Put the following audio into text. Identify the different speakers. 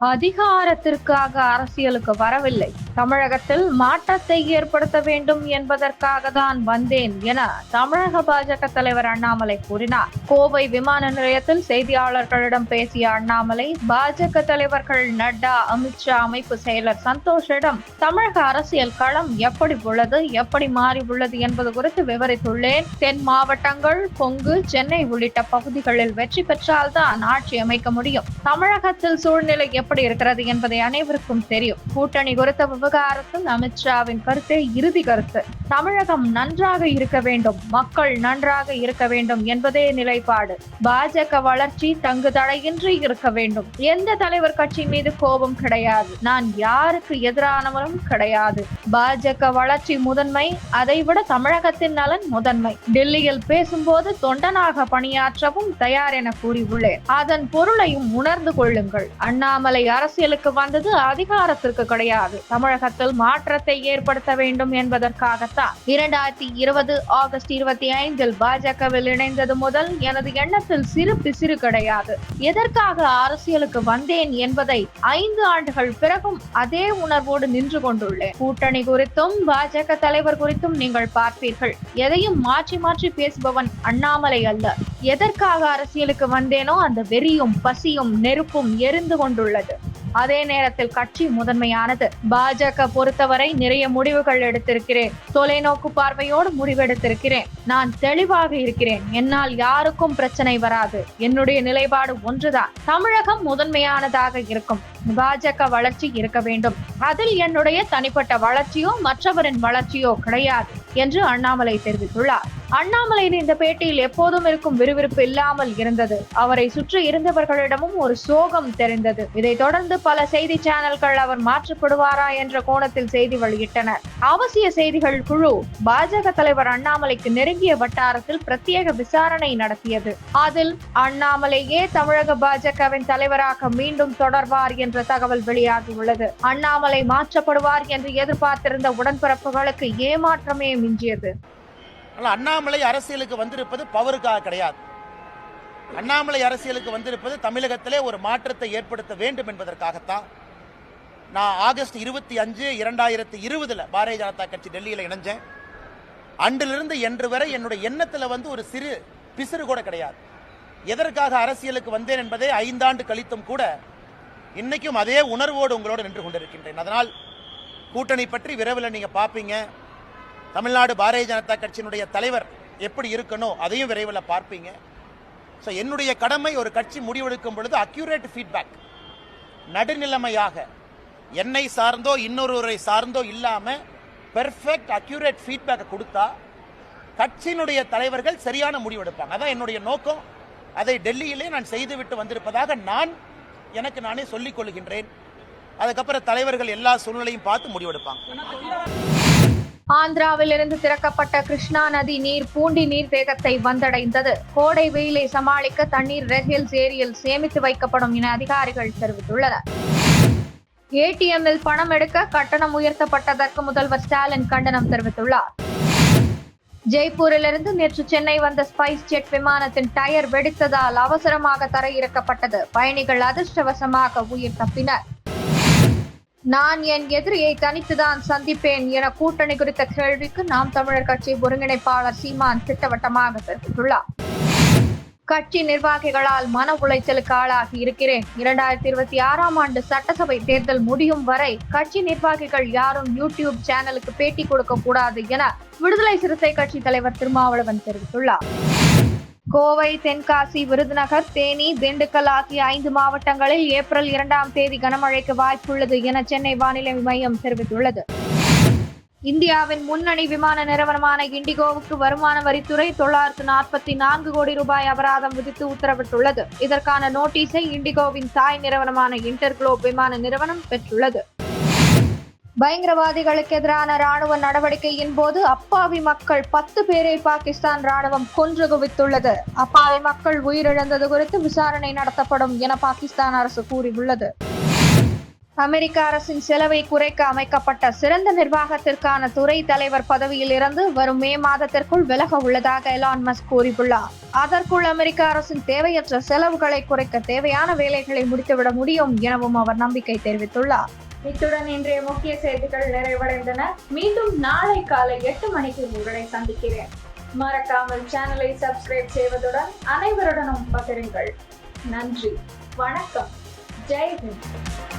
Speaker 1: அதிகாரத்திற்காக அரசியலுக்கு வரவில்லை. தமிழகத்தில் மாற்றத்தை ஏற்படுத்த வேண்டும் என்பதற்காக தான் வந்தேன் என தமிழக பாஜக தலைவர் அண்ணாமலை கூறினார். கோவை விமான நிலையத்தில் செய்தியாளர்களிடம் பேசிய அண்ணாமலை பாஜக தலைவர்கள் நட்டா அமித்ஷா அமைப்பு செயலர் சந்தோஷிடம் தமிழக அரசியல் களம் எப்படி உள்ளது எப்படி மாறி உள்ளது என்பது குறித்து விவரித்துள்ளேன். தென் மாவட்டங்கள் கொங்கு சென்னை உள்ளிட்ட பகுதிகளில் வெற்றி பெற்றால்தான் ஆட்சி அமைக்க முடியும். தமிழகத்தில் சூழ்நிலை எப்படி இருக்கிறது என்பதை அனைவருக்கும் தெரியும். கூட்டணி குறித்த விவகாரத்தில் அமித்ஷாவின் கருத்தே இறுதி கருத்து. தமிழகம் நன்றாக இருக்க வேண்டும் மக்கள் நன்றாக இருக்க வேண்டும் என்பதே நிலைப்பாடு. பாஜக வளர்ச்சி தங்கு தடையின்றி இருக்க வேண்டும். எந்த தலைவர் கட்சி மீது கோபம் கிடையாது. நான் யாருக்கு எதிரானவரும் கிடையாது. பாஜக வளர்ச்சி முதன்மை அதைவிட தமிழகத்தின் நலன் முதன்மை. டெல்லியில் பேசும்போது தொண்டனாக பணியாற்றவும் தயார் என கூறியுள்ளேன். அதன் பொருளையும் உணர்ந்து கொள்ளுங்கள். அண்ணாமலை அரசியலுக்கு வந்தது அதிகாரத்திற்கு கிடையாது. தமிழகத்தில் மாற்றத்தை ஏற்படுத்த வேண்டும் என்பதற்காகத்தான். இரண்டாயிரத்தி இருபது ஆகஸ்ட் இருபத்தி ஐந்தில் பாஜகவில் இணைந்தது முதல் எனது எண்ணத்தில் சிறு பிசிறு கிடையாது. எதற்காக அரசியலுக்கு வந்தேன் என்பதை ஐந்து ஆண்டுகள் பிறகும் அதே உணர்வோடு நின்று கொண்டுள்ளேன். கூட்டணி குறித்தும் பாஜக தலைவர் குறித்தும் நீங்கள் பார்ப்பீர்கள். எதையும் மாற்றி மாற்றி பேசுபவன் அண்ணாமலை அல்ல. எதற்காக அரசியலுக்கு வந்தேனோ அந்த வெறியும் பசியும் நெருப்பும் எரிந்து கொண்டுள்ளது. அதே நேரத்தில் கட்சி முதன்மையானது. பாஜக பொறுத்தவரை நிறைய முடிவுகள் எடுத்திருக்கிறேன். தொலைநோக்கு பார்வையோடு முடிவெடுத்திருக்கிறேன். நான் தெளிவாக இருக்கிறேன். என்னால் யாருக்கும் பிரச்சனை வராது. என்னுடைய நிலைப்பாடு ஒன்றுதான். தமிழகம் முதன்மையானதாக இருக்கும். பாஜக வளர்ச்சி இருக்க வேண்டும். அதில் என்னுடைய தனிப்பட்ட வளர்ச்சியோ மற்றவரின் வளர்ச்சியோ கிடையாது என்று அண்ணாமலை தெரிவித்துள்ளார். அண்ணாமலையின் இந்த பேட்டியில் எப்போதும் இருக்கும் விறுவிறுப்பு இல்லாமல் இருந்தது. அவரை சுற்றி இருந்தவர்களிடமும் ஒரு சோகம் தெரிந்தது. இதைத் தொடர்ந்து பல செய்தி சேனல்கள் அவர் மாற்றப்படுவாரா என்ற கோணத்தில் செய்தி வெளியிட்டனர். அவசிய செய்திகள் குழு பாஜக தலைவர் அண்ணாமலைக்கு நெருங்கிய வட்டாரத்தில் பிரத்யேக விசாரணை நடத்தியது. அதில் அண்ணாமலையே தமிழக பாஜகவின் தலைவராக மீண்டும் தொடர்வார் என்ற தகவல் வெளியாகியுள்ளது. அண்ணாமலை மாற்றப்படுவார் என்று எதிர்பார்த்திருந்த உடன்பிறப்புகளுக்கு ஏமாற்றமே மிஞ்சியது.
Speaker 2: ஆனால் அண்ணாமலை அரசியலுக்கு வந்திருப்பது பவருக்காக கிடையாது. அண்ணாமலை அரசியலுக்கு வந்திருப்பது தமிழகத்திலே ஒரு மாற்றத்தை ஏற்படுத்த வேண்டும் என்பதற்காகத்தான் நான் ஆகஸ்ட் இருபத்தி அஞ்சு இரண்டாயிரத்தி இருபதுல பாரதிய ஜனதா கட்சி டெல்லியில் இணைஞ்சேன். அன்றிலிருந்து என்று வரை என்னுடைய எண்ணத்தில் வந்து ஒரு சிறு பிசிறு கூட கிடையாது. எதற்காக அரசியலுக்கு வந்தேன் என்பதே ஐந்தாண்டு கழித்தும் கூட இன்னைக்கும் அதே உணர்வோடு உங்களோடு நின்று கொண்டிருக்கின்றேன். அதனால் கூட்டணி பற்றி விரைவில் நீங்கள் பார்ப்பீங்க. தமிழ்நாடு பாரதிய ஜனதா கட்சியினுடைய தலைவர் எப்படி இருக்கணும் அதையும் விரைவில் பார்ப்பீங்க. ஸோ என்னுடைய கடமை ஒரு கட்சி முடிவெடுக்கும் பொழுது அக்யூரேட் ஃபீட்பேக் நடுநிலைமையாக என்னை சார்ந்தோ இன்னொருவரை சார்ந்தோ இல்லாமல் பெர்ஃபெக்ட் அக்யூரேட் ஃபீட்பேக்கை கொடுத்தா கட்சியினுடைய தலைவர்கள் சரியான முடிவெடுப்பாங்க அதான் என்னுடைய நோக்கம். அதை டெல்லியிலே நான் செய்துவிட்டு வந்திருப்பதாக நான் எனக்கு நானே சொல்லிக் கொள்கின்றேன். அதுக்கப்புறம் தலைவர்கள் எல்லா சூழ்நிலையும் பார்த்து முடிவெடுப்பாங்க
Speaker 1: ஆந்திராவிலிருந்து திறக்கப்பட்ட கிருஷ்ணா நதி நீர் பூண்டி நீர் வேகத்தை வந்தடைந்தது. கோடை வெயிலை சமாளிக்க தண்ணீர் ரெட் ஹில்ஸ் ஏரியில் சேமித்து வைக்கப்படும் என அதிகாரிகள் தெரிவித்துள்ளனர். ஏடிஎம்மில் பணம் எடுக்க கட்டணம் உயர்த்தப்பட்டதற்கு முதல்வர் ஸ்டாலின் கண்டனம் தெரிவித்துள்ளார். ஜெய்ப்பூரிலிருந்து நேற்று சென்னை வந்த ஸ்பைஸ் ஜெட் விமானத்தின் டயர் வெடித்ததால் அவசரமாக தரையிறக்கப்பட்டது. பயணிகள் அதிர்ஷ்டவசமாக உயிர் தப்பினர். நான் என் எதிரியை தனித்துதான் சந்திப்பேன் என கூட்டணி குறித்த கேள்விக்கு நாம் தமிழர் கட்சி ஒருங்கிணைப்பாளர் சீமான் திட்டவட்டமாக தெரிவித்துள்ளார். கட்சி நிர்வாகிகளால் மன உளைச்சலுக்கு ஆளாகி இருக்கிறேன். இரண்டாயிரத்தி இருபத்தி ஆறாம் ஆண்டு சட்டசபை தேர்தல் முடியும் வரை கட்சி நிர்வாகிகள் யாரும் யூடியூப் சேனலுக்கு பேட்டி கொடுக்க கூடாது என விடுதலை சிறுத்தை கட்சி தலைவர் திருமாவளவன் தெரிவித்துள்ளார். கோவை தென்காசி விருதுநகர் தேனி திண்டுக்கல் ஆகிய ஐந்து மாவட்டங்களில் ஏப்ரல் இரண்டாம் தேதி கனமழைக்கு வாய்ப்புள்ளது என சென்னை வானிலை மையம் தெரிவித்துள்ளது. இந்தியாவின் முன்னணி விமான நிறுவனமான இண்டிகோவுக்கு வருமான வரித்துறை தொள்ளாயிரத்து நாற்பத்தி நான்கு கோடி ரூபாய் அபராதம் விதித்து உத்தரவிட்டுள்ளது. இதற்கான நோட்டீஸை இண்டிகோவின் தாய் நிறுவனமான இன்டர்குளோப் விமான நிறுவனம் பெற்றுள்ளது. பயங்கரவாதிகளுக்கு எதிரான ராணுவ நடவடிக்கையின் போது அப்பாவி மக்கள் பத்து பேரை பாகிஸ்தான் ராணுவம் கொன்று குவித்துள்ளது அப்பாவி மக்கள் உயிரிழந்தது குறித்து விசாரணை நடத்தப்படும் என பாகிஸ்தான் அரசு கூறியுள்ளது. அமெரிக்க அரசின் செலவை குறைக்க அமைக்கப்பட்ட சிறந்த நிர்வாகத்திற்கான துறை தலைவர் பதவியில் இருந்து வரும் மே மாதத்திற்குள் விலக உள்ளதாக எலான் மஸ்க் கூறியுள்ளார். அதற்குள் அமெரிக்க அரசின் தேவையற்ற செலவுகளை குறைக்க தேவையான வேலைகளை முடித்துவிட முடியும் எனவும் அவர் நம்பிக்கை தெரிவித்துள்ளார்.
Speaker 3: இத்துடன் இன்றைய முக்கிய செய்திகள் நிறைவடைந்தன. மீண்டும் நாளை காலை எட்டு மணிக்கு உங்களை சந்திக்கிறேன். மறக்காமல் சேனலை சப்ஸ்கிரைப் செய்வதுடன் அனைவருடனும் பகிருங்கள். நன்றி. வணக்கம். ஜெய் ஹிந்த்.